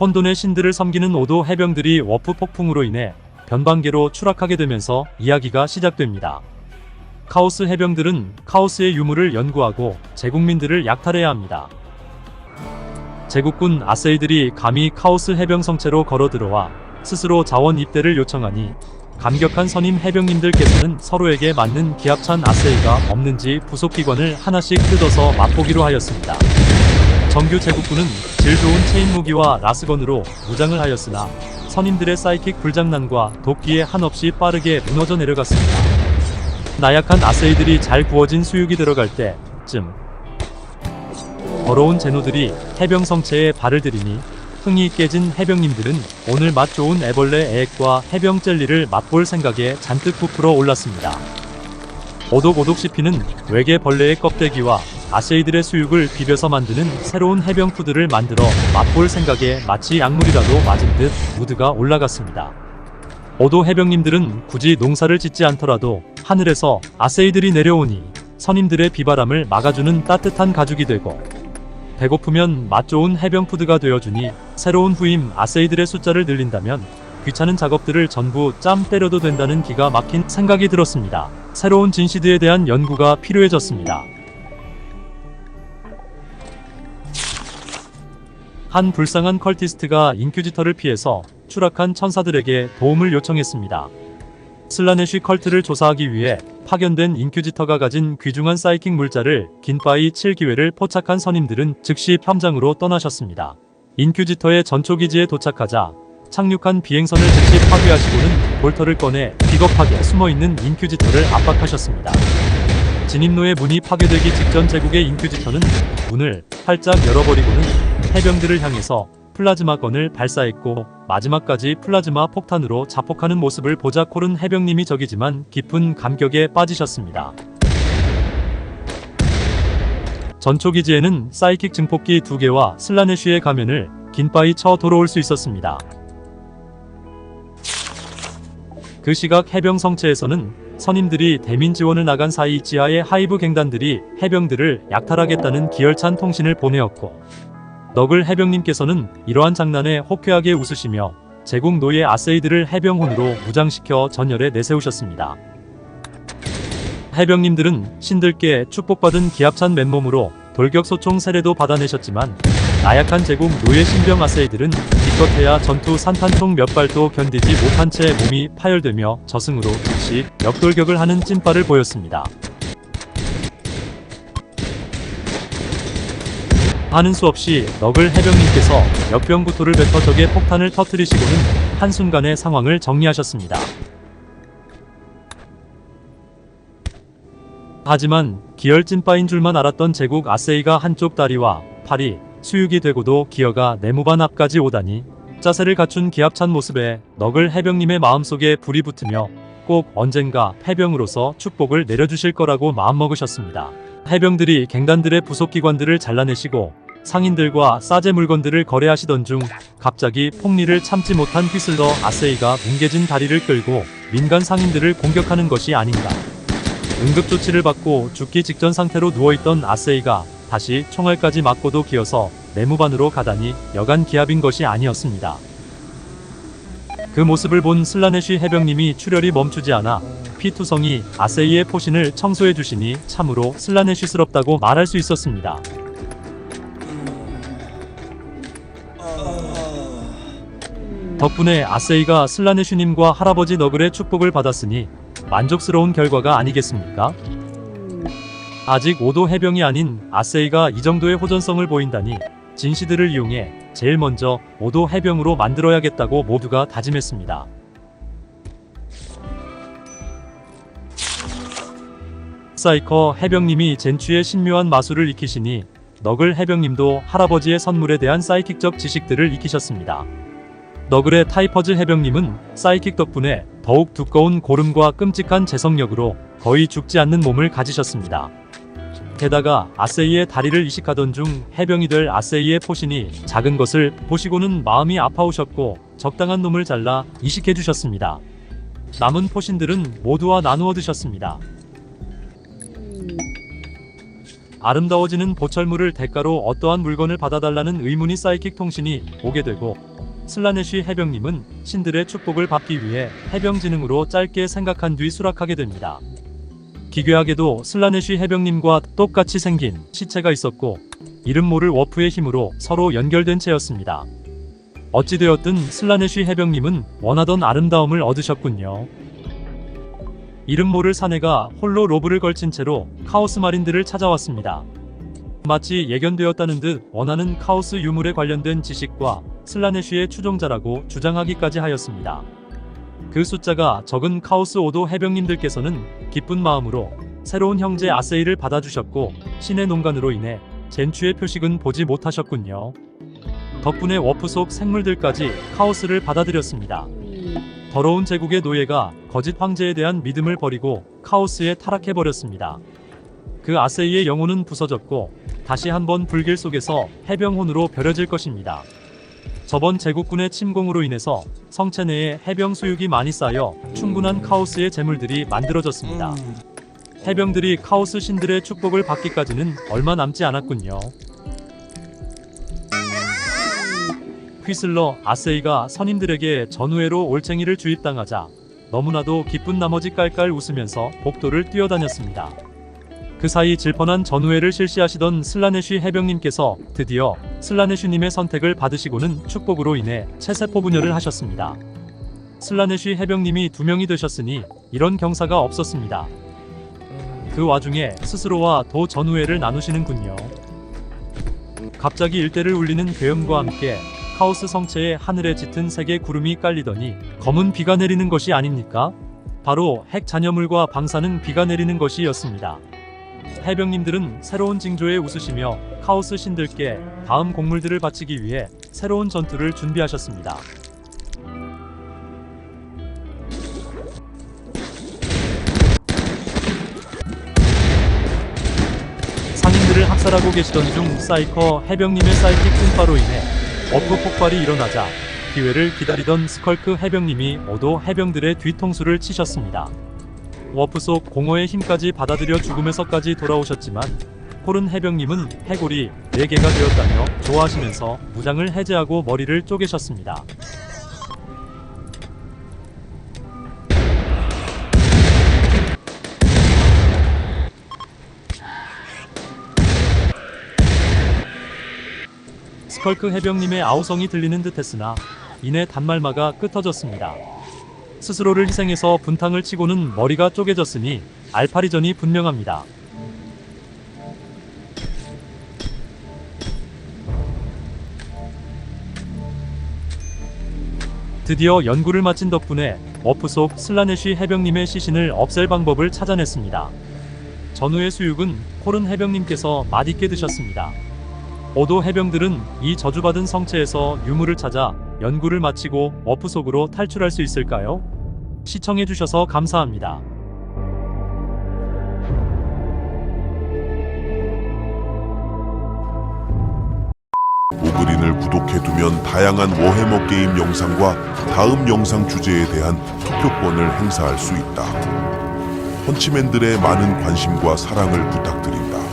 혼돈의 신들을 섬기는 오도 해병들이 워프 폭풍으로 인해 변방계로 추락하게 되면서 이야기가 시작됩니다. 카오스 해병들은 카오스의 유물을 연구하고 제국민들을 약탈해야 합니다. 제국군 아세이들이 감히 카오스 해병 성체로 걸어 들어와 스스로 자원 입대를 요청하니 감격한 선임 해병님들께서는 서로에게 맞는 기합찬 아세이가 없는지 부속기관을 하나씩 뜯어서 맛보기로 하였습니다. 정규 제국군은 질 좋은 체인 무기와 라스건으로 무장을 하였으나 선임들의 사이킥 불장난과 도끼에 한없이 빠르게 무너져 내려갔습니다. 나약한 아세이들이 잘 구워진 수육이 들어갈 때쯤 더러운 제노들이 해병 성체에 발을 들이니 흥이 깨진 해병님들은 오늘 맛 좋은 애벌레 애액과 해병 젤리를 맛볼 생각에 잔뜩 부풀어 올랐습니다. 오독오독 씹히는 외계 벌레의 껍데기와 아세이들의 수육을 비벼서 만드는 새로운 해병 푸드를 만들어 맛볼 생각에 마치 약물이라도 맞은 듯 무드가 올라갔습니다. 오도 해병님들은 굳이 농사를 짓지 않더라도 하늘에서 아세이들이 내려오니 선임들의 비바람을 막아주는 따뜻한 가죽이 되고 배고프면 맛 좋은 해병 푸드가 되어주니 새로운 후임 아세이들의 숫자를 늘린다면 귀찮은 작업들을 전부 짬 때려도 된다는 기가 막힌 생각이 들었습니다. 새로운 진시드에 대한 연구가 필요해졌습니다. 한 불쌍한 컬티스트가 인큐지터를 피해서 추락한 천사들에게 도움을 요청했습니다. 슬라네쉬 컬트를 조사하기 위해 파견된 인큐지터가 가진 귀중한 사이킹 물자를 긴바이 7기회를 포착한 선임들은 즉시 함장으로 떠나셨습니다. 인큐지터의 전초기지에 도착하자 착륙한 비행선을 즉시 파괴하시고는 볼터를 꺼내 비겁하게 숨어있는 인큐지터를 압박하셨습니다. 진입로의 문이 파괴되기 직전 제국의 인큐지터는 문을 활짝 열어버리고는 해병들을 향해서 플라즈마건을 발사했고 마지막까지 플라즈마 폭탄으로 자폭하는 모습을 보자 콜은 해병님이 적이지만 깊은 감격에 빠지셨습니다. 전초기지에는 사이킥 증폭기 2개와 슬라네쉬의 가면을 긴바이 쳐 돌아올 수 있었습니다. 그 시각 해병 성체에서는 선임들이 대민 지원을 나간 사이 지하의 하이브 갱단들이 해병들을 약탈하겠다는 기열찬 통신을 보내었고 너글 해병님께서는 이러한 장난에 호쾌하게 웃으시며 제국 노예 아세이들을 해병훈으로 무장시켜 전열에 내세우셨습니다. 해병님들은 신들께 축복받은 기합찬 맨몸으로 돌격소총 세례도 받아내셨지만 나약한 제국 노예 신병 아세이들은 기껏해야 전투 산탄총 몇 발도 견디지 못한 채 몸이 파열되며 저승으로 즉시 역돌격을 하는 찐빠를 보였습니다. 하는 수 없이 너글 해병님께서 역병구토를 뱉어 적의 폭탄을 터뜨리시고는 한순간의 상황을 정리하셨습니다. 하지만 기열 찐빠인 줄만 알았던 제국 아세이가 한쪽 다리와 팔이 수육이 되고도 기어가 내무반 앞까지 오다니 자세를 갖춘 기합찬 모습에 너글 해병님의 마음속에 불이 붙으며 꼭 언젠가 해병으로서 축복을 내려주실 거라고 마음먹으셨습니다. 해병들이 갱단들의 부속기관들을 잘라내시고 상인들과 싸제 물건들을 거래하시던 중 갑자기 폭리를 참지 못한 휘슬러 아세이가 뭉개진 다리를 끌고 민간 상인들을 공격하는 것이 아닌가. 응급조치를 받고 죽기 직전 상태로 누워있던 아세이가 다시 총알까지 맞고도 기어서 내무반으로 가다니 여간 기합인 것이 아니었습니다. 그 모습을 본 슬라네쉬 해병님이 출혈이 멈추지 않아 피투성이 아세이의 포신을 청소해 주시니 참으로 슬라네쉬스럽다고 말할 수 있었습니다. 덕분에 아세이가 슬라네쉬님과 할아버지 너글의 축복을 받았으니 만족스러운 결과가 아니겠습니까? 아직 5도 해병이 아닌 아세이가 이 정도의 호전성을 보인다니 진시들을 이용해 제일 먼저 5도 해병으로 만들어야겠다고 모두가 다짐했습니다. 사이커 해병님이 젠취의 신묘한 마술을 익히시니 너글 해병님도 할아버지의 선물에 대한 사이킥적 지식들을 익히셨습니다. 너글의 타이퍼즈 해병님은 사이킥 덕분에 더욱 두꺼운 고름과 끔찍한 재성력으로 거의 죽지 않는 몸을 가지셨습니다. 게다가 아세이의 다리를 이식하던 중 해병이 될 아세이의 포신이 작은 것을 보시고는 마음이 아파오셨고 적당한 놈을 잘라 이식해 주셨습니다. 남은 포신들은 모두와 나누어 드셨습니다. 아름다워지는 보철물을 대가로 어떠한 물건을 받아달라는 의문이 사이킥 통신이 오게 되고 슬라네쉬 해병님은 신들의 축복을 받기 위해 해병지능으로 짧게 생각한 뒤 수락하게 됩니다. 기괴하게도 슬라네쉬 해병님과 똑같이 생긴 시체가 있었고 이름 모를 워프의 힘으로 서로 연결된 채였습니다. 어찌되었든 슬라네쉬 해병님은 원하던 아름다움을 얻으셨군요. 이름 모를 사내가 홀로 로브를 걸친 채로 카오스 마린들을 찾아왔습니다. 마치 예견되었다는 듯 원하는 카오스 유물에 관련된 지식과 슬라네쉬의 추종자라고 주장하기까지 하였습니다. 그 숫자가 적은 카오스 오도 해병님들께서는 기쁜 마음으로 새로운 형제 아세이를 받아주셨고 신의 농간으로 인해 젠추의 표식은 보지 못하셨군요. 덕분에 워프 속 생물들까지 카오스를 받아들였습니다. 더러운 제국의 노예가 거짓 황제에 대한 믿음을 버리고 카오스에 타락해버렸습니다. 그 아세이의 영혼은 부서졌고 다시 한번 불길 속에서 해병혼으로 벼려질 것입니다. 저번 제국군의 침공으로 인해서 성체 내에 해병 수육이 많이 쌓여 충분한 카오스의 재물들이 만들어졌습니다. 해병들이 카오스 신들의 축복을 받기까지는 얼마 남지 않았군요. 휘슬러 아세이가 선임들에게 전우회로 올챙이를 주입당하자 너무나도 기쁜 나머지 깔깔 웃으면서 복도를 뛰어다녔습니다. 그 사이 질펀한 전우회를 실시하시던 슬라네쉬 해병님께서 드디어 슬라네쉬님의 선택을 받으시고는 축복으로 인해 체세포 분열을 하셨습니다. 슬라네쉬 해병님이 두 명이 되셨으니 이런 경사가 없었습니다. 그 와중에 스스로와 도 전우회를 나누시는군요. 갑자기 일대를 울리는 괴음과 함께 카오스 성체에 하늘에 짙은 색의 구름이 깔리더니 검은 비가 내리는 것이 아닙니까? 바로 핵 잔여물과 방사능 비가 내리는 것이었습니다. 해병님들은 새로운 징조에 웃으시며 카오스 신들께 다음 곡물들을 바치기 위해 새로운 전투를 준비하셨습니다. 상인들을 학살하고 계시던 중 사이커 해병님의 사이킥 분파로 인해 어프 폭발이 일어나자 기회를 기다리던 스컬크 해병님이 오도 해병들의 뒤통수를 치셨습니다. 워프 속 공허의 힘까지 받아들여 죽음에서까지 돌아오셨지만 콜은 해병님은 해골이 4개가 되었다며 좋아하시면서 무장을 해제하고 머리를 쪼개셨습니다. 스컬크 해병님의 아우성이 들리는 듯했으나 이내 단말마가 끄터졌습니다. 스스로를 희생해서 분탕을 치고는 머리가 쪼개졌으니 알파리전이 분명합니다. 드디어 연구를 마친 덕분에 워프 속 슬라네쉬 해병님의 시신을 없앨 방법을 찾아냈습니다. 전후의 수육은 콜은 해병님께서 맛있게 드셨습니다. 오도 해병들은 이 저주받은 성체에서 유물을 찾아 연구를 마치고 워프 속으로 탈출할 수 있을까요? 시청해주셔서 감사합니다. 오그린을 구독해두면 다양한 워해머 게임 영상과 다음 영상 주제에 대한 투표권을 행사할 수 있다. 펀치맨들의 많은 관심과 사랑을 부탁드린다.